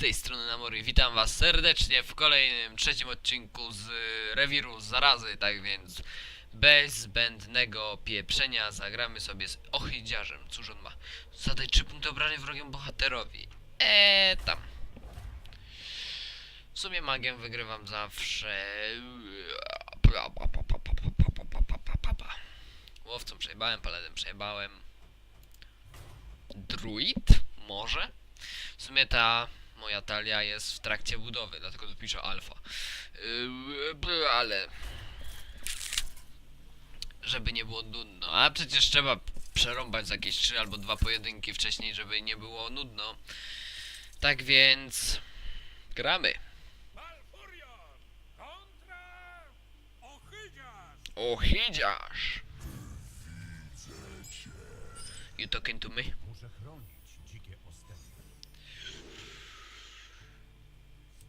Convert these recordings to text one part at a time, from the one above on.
Tej strony Namory, witam was serdecznie w kolejnym, trzecim odcinku z y, Rewiru Zarazy, tak więc bez zbędnego pieprzenia zagramy sobie z Ochydziarzem. Cóż on ma? Zadaj 3 punkty obrany wrogiem bohaterowi. Eee, tam. W sumie magiem wygrywam zawsze. Łowcą przejebałem, paladem przejebałem. Druid? Może? W sumie ta moja talia jest w trakcie budowy, dlatego tu piszę alfa. Yy, ale... Żeby nie było nudno. A przecież trzeba przerąbać jakieś trzy albo dwa pojedynki wcześniej, żeby nie było nudno. Tak więc... Gramy. Ohidziarz! You talking to me?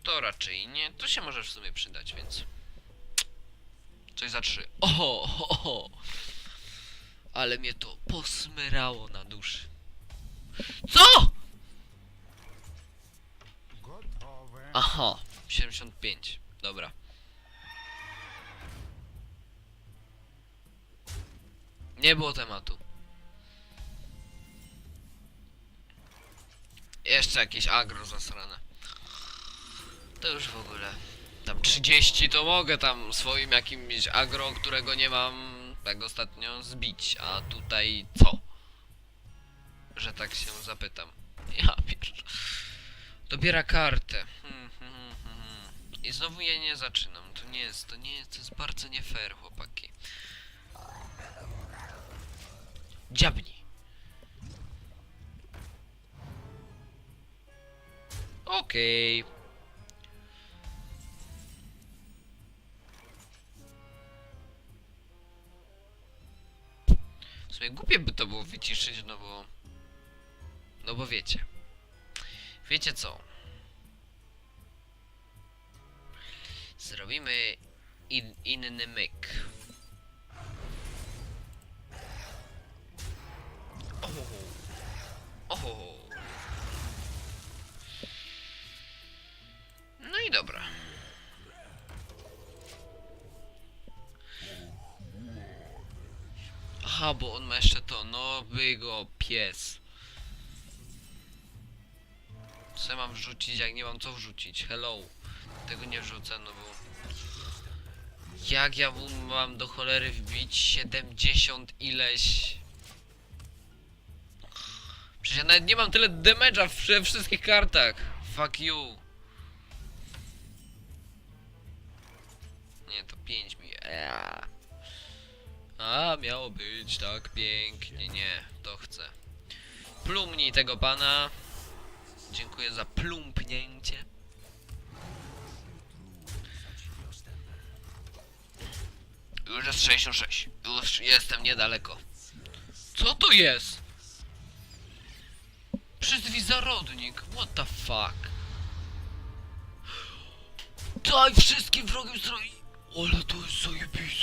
To raczej nie. To się może w sumie przydać, więc. Coś za trzy. Oho, oho. Ale mnie to posmyrało na duszy. Co? Aha, 75. Dobra. Nie było tematu. Jeszcze jakieś agro zasrane. To już w ogóle. Tam 30 to mogę tam swoim jakimś agro, którego nie mam tak ostatnio zbić. A tutaj co? Że tak się zapytam. Ja pierdolę. Dobiera kartę. Hmm, hmm, hmm, hmm. I znowu ja nie zaczynam. To nie jest, to nie jest, to jest bardzo nie fair, chłopaki. Dziabni. Okej. W sumie głupie by to było wyciszyć, no bo... No bo wiecie. Wiecie co? Zrobimy in, inny myk. Aha, bo on ma jeszcze to. No, by go pies. Co ja mam wrzucić, jak nie mam co wrzucić? Hello. Tego nie wrzucę, no bo... Jak ja mam do cholery wbić 70 ileś... Przecież ja nawet nie mam tyle damage'a we wszystkich kartach. Fuck you. Nie, to 5 mi... Eee. A, miało być tak pięknie. Nie, to chcę. Plumnij tego pana. Dziękuję za plumpnięcie. Już jest 66. Już jestem niedaleko. Co to jest? Przyzwij zarodnik. What the fuck? Daj wszystkim wrogom stroi. Ale to jest zajebiste.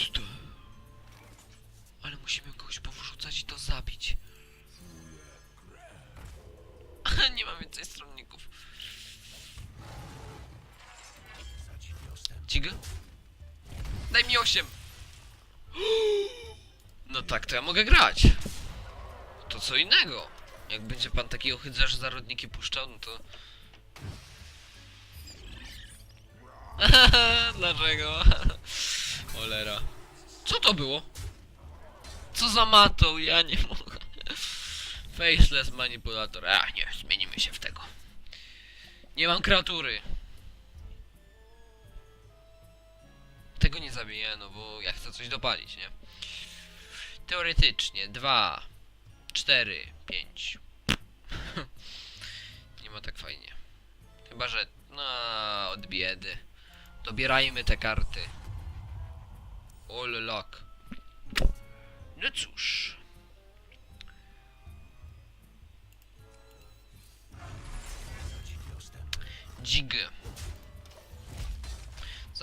Cigę? Daj mi 8. No tak, to ja mogę grać. To co innego. Jak będzie pan taki ohydza, że zarodniki puszczał, no to... Dlaczego? Olera. Co to było? Co za matą? Ja nie mogę. Faceless manipulator. A nie, zmienimy się w tego. Nie mam kreatury. Tego nie zabiję, no bo ja chcę coś dopalić, nie? Teoretycznie. Dwa, cztery, pięć. nie ma tak fajnie. Chyba, że... No, od biedy. Dobierajmy te karty. All luck.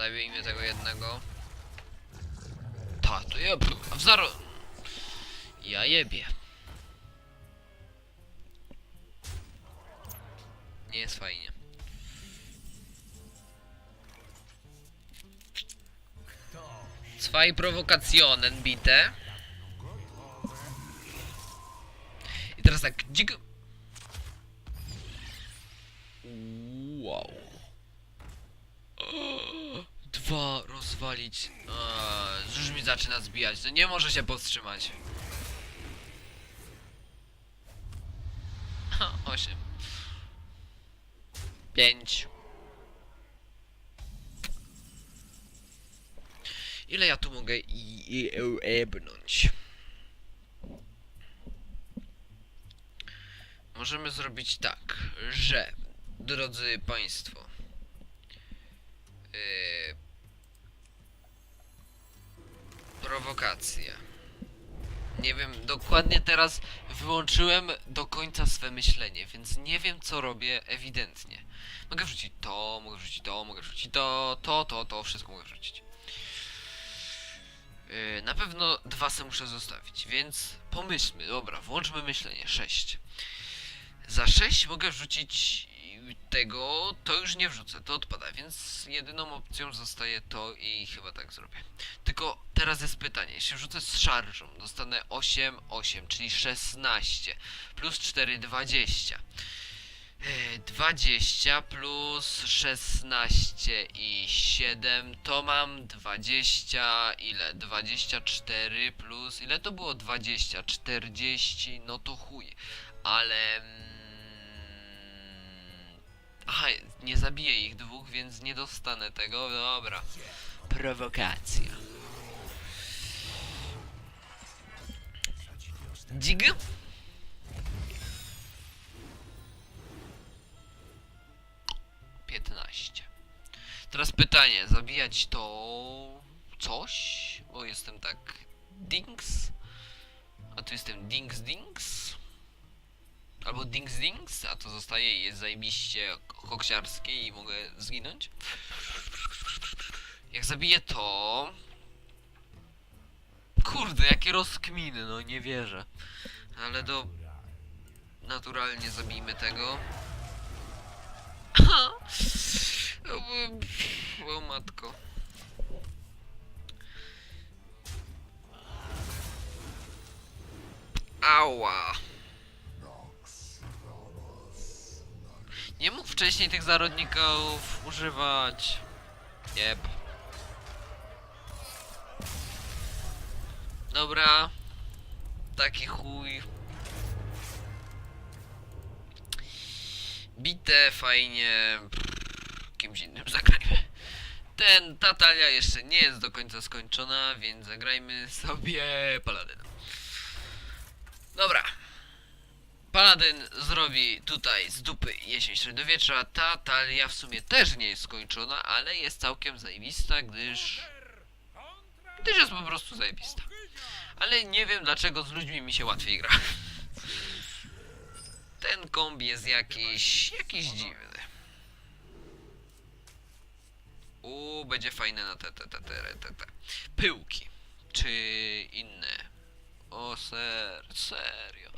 Zabijmy tego jednego. Ta, to ja... A w zaro... Ja jebie. Nie jest fajnie. Zwei Provokationen, bite. I teraz tak, dzik... Wow. Dwa rozwalić. A, już mi zaczyna zbijać. To nie może się powstrzymać. Osiem. Pięć. Ile ja tu mogę i? Możemy zrobić tak, że drodzy Państwo, yy, prowokacja. Nie wiem, dokładnie teraz wyłączyłem do końca swe myślenie, więc nie wiem co robię ewidentnie. Mogę wrzucić to, mogę wrzucić to, mogę wrzucić to, to, to, to, wszystko mogę wrzucić. Yy, na pewno dwa se muszę zostawić, więc pomyślmy, dobra, włączmy myślenie, 6. Za 6 mogę wrzucić tego, to już nie wrzucę, to odpada, więc jedyną opcją zostaje to i chyba tak zrobię. Tylko teraz jest pytanie, jeśli wrzucę z szarżą, dostanę 8, 8, czyli 16, plus 4, 20. Yy, 20 plus 16 i 7 to mam 20 ile? 24 plus ile to było 20? 40 no to chuj. Ale mm, Aha, nie zabiję ich dwóch, więc nie dostanę tego. Dobra. Prowokacja. Dzik? Piętnaście. Teraz pytanie, zabijać to coś? Bo jestem tak Dings. A tu jestem Dings Dings. Dings Dings, a to zostaje i jest zajebiście koksiarskie i mogę zginąć. Jak zabiję to... Kurde, jakie rozkminy, no nie wierzę. Ale do... Naturalnie zabijmy tego. o matko. Ała. Wcześniej tych zarodników używać. Jeb. Dobra. Taki chuj. Bite, fajnie. Kimś innym zagrajmy. Ten, ta talia jeszcze nie jest do końca skończona, więc zagrajmy sobie paladynem. Dobra. Paladyn zrobi tutaj z dupy jesień średniowiecza. Ta talia w sumie też nie jest skończona, ale jest całkiem zajebista, gdyż... Gdyż jest po prostu zajebista. Ale nie wiem dlaczego z ludźmi mi się łatwiej gra. Ten komb jest jakiś... jakiś dziwny. U będzie fajne na te, te, te, te, te, te. Pyłki. Czy inne. O ser, serio.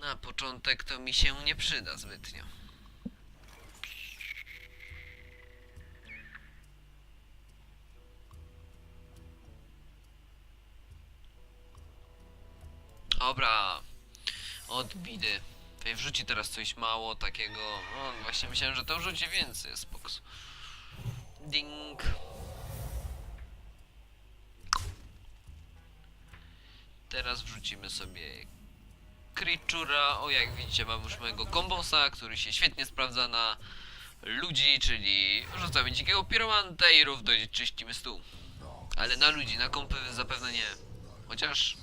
Na początek to mi się nie przyda zbytnio. Dobra. Od bidy. Tutaj wrzuci teraz coś mało takiego. Właśnie myślałem, że to wrzuci więcej. Spoks. Ding. Teraz wrzucimy sobie Creature'a. O, jak widzicie, mam już mojego kombosa, który się świetnie sprawdza na ludzi, czyli rzucamy dzikiego piromanta i równo czyścimy stół. Ale na ludzi, na kompy zapewne nie. Chociaż...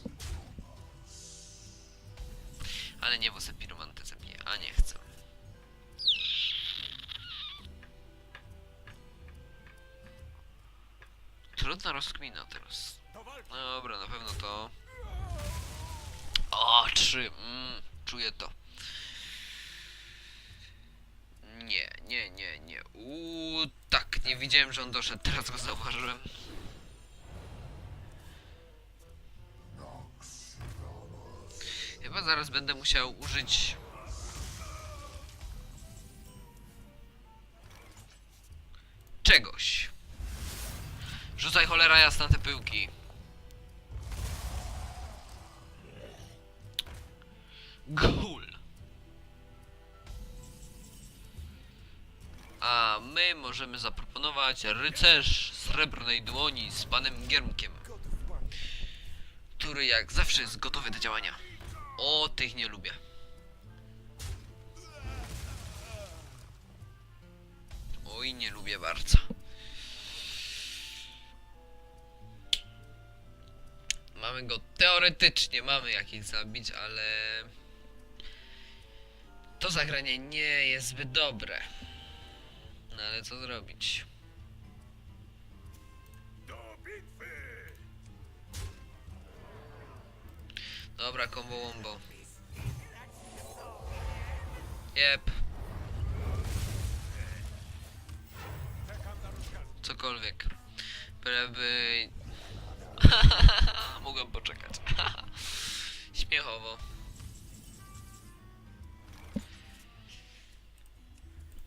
Ale nie, bo se piromantę zabiję, a nie chcę. Trudna rozkmina teraz. dobra, na pewno to. O, trzy. Mm, czuję to. Nie, nie, nie, nie. Uuu, tak, nie widziałem, że on doszedł, teraz go zauważyłem. Chyba zaraz będę musiał użyć... Czegoś. Rzucaj cholera jasna te pyłki. A my możemy zaproponować rycerz srebrnej dłoni z panem Giermkiem. Który jak zawsze jest gotowy do działania. O, tych nie lubię. Oj, nie lubię bardzo. Mamy go teoretycznie, mamy jak ich zabić, ale to zagranie nie jest zbyt dobre. No ale co zrobić? Do bitwy! Dobra, combo wombo. Jep, cokolwiek. Byleby... Mogłem poczekać. Śmiechowo.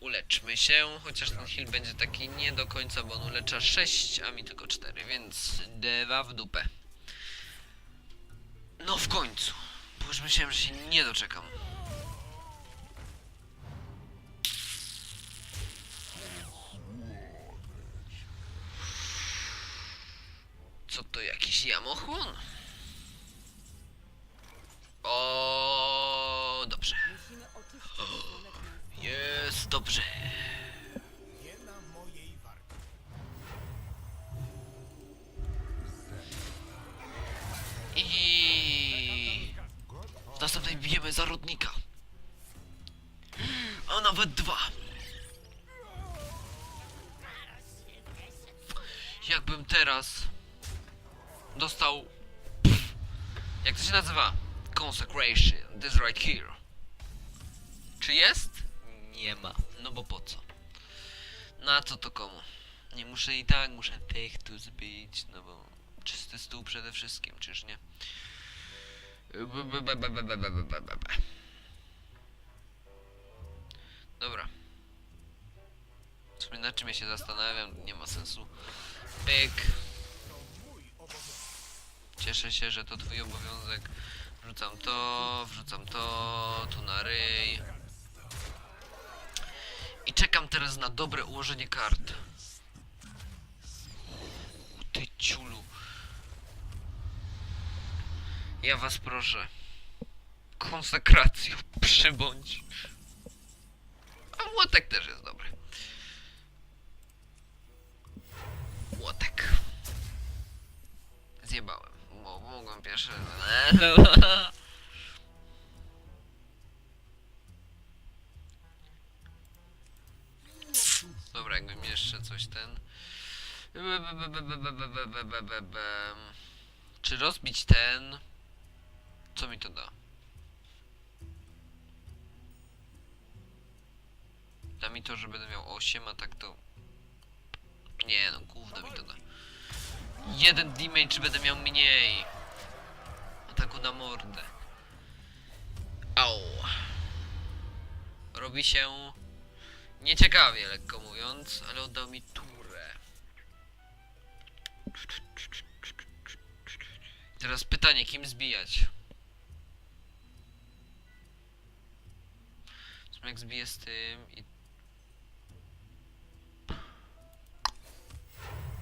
Uleczmy się, chociaż ten heal będzie taki nie do końca, bo on ulecza 6, a mi tylko 4, więc dwa w dupę. No w końcu, bo już myślałem, że się nie doczekam. Co to jakiś jamochłon? O, dobrze. Jest dobrze. I w następnej bijemy zarodnika. A nawet dwa. Jakbym teraz dostał. Jak to się nazywa? Consecration. This right here. Czy jest? nie ma. No bo po co? Na co to komu? Nie muszę i tak, muszę tych tu zbić, no bo czysty stół przede wszystkim, czyż nie? Dobra. W sumie na czym ja się zastanawiam, nie ma sensu. Pyk. Cieszę się, że to twój obowiązek. Wrzucam to, wrzucam to, tu na ryj. I czekam teraz na dobre ułożenie kart. Ty ciulu. Ja was proszę. Konsekracją przybądź. A młotek też jest dobry. Młotek. Zjebałem, bo mogłem pierwszy... coś ten... Czy rozbić ten? Co mi to da? Da mi to, że będę miał 8, a tak to... Nie no, gówno mi to da. Jeden damage będę miał mniej. Ataku na mordę. Au. Robi się nieciekawie, lekko mówiąc, ale oddał mi turę. Teraz pytanie, kim zbijać? Jak zbiję z tym i...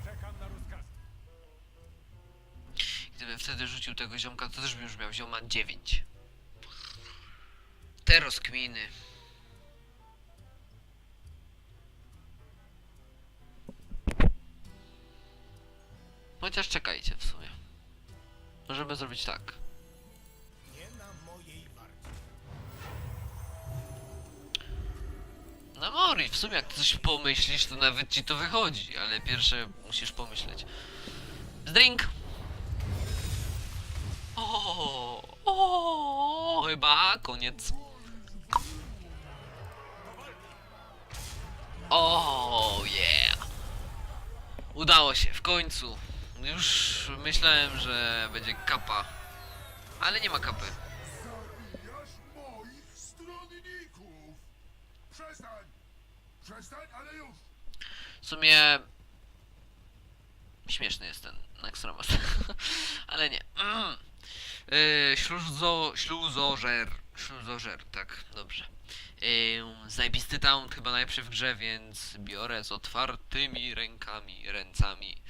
Czekam na rozkaz. Gdybym wtedy rzucił tego ziomka, to też bym już miał zioma 9. Te rozkminy. Chociaż czekajcie w sumie. Możemy zrobić tak. Na. No Mori, w sumie jak coś pomyślisz, to nawet ci to wychodzi, ale pierwsze musisz pomyśleć. Drink! O, o, chyba koniec. O, yeah! Udało się, w końcu. Już myślałem, że będzie kapa. Ale nie ma kapy. Zabijasz moich stronników! Przestań! Przestań, ale już! W sumie Śmieszny jest ten Naxxramas. Ale nie. Mm. Yy, śluzo, śluzożer. Śluzożer, tak, dobrze. Yy, zajebisty town, chyba najlepszy w grze, więc biorę z otwartymi rękami, ręcami.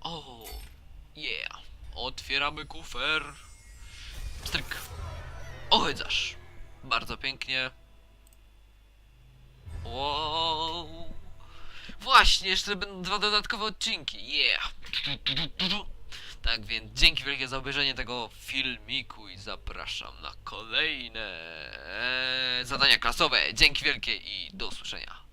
O, yeah. Otwieramy kufer. Stryk. Ochydzasz. Bardzo pięknie. Wow. Właśnie, jeszcze będą dwa dodatkowe odcinki. Yeah. Tak więc dzięki wielkie za obejrzenie tego filmiku i zapraszam na kolejne zadania klasowe. Dzięki wielkie i do usłyszenia.